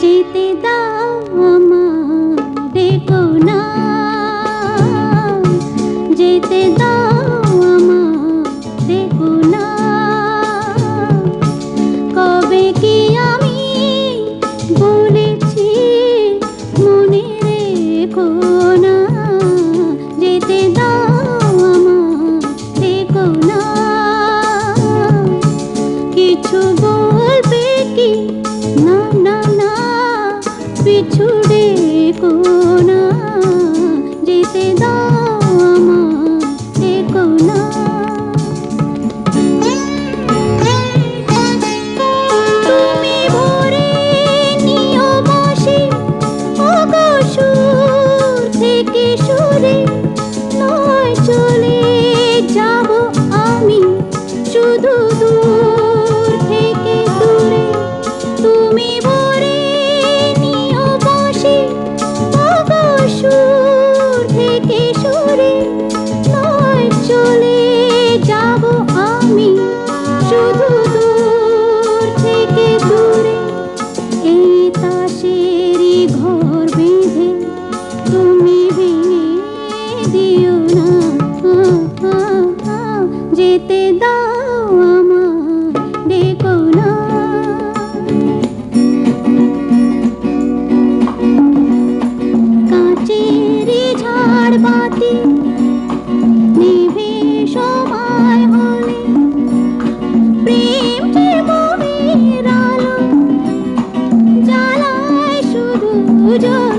যেতে দাও আমার দেখো না কিছু বলবে কি? না না না পিছুড়ে কো し पूजा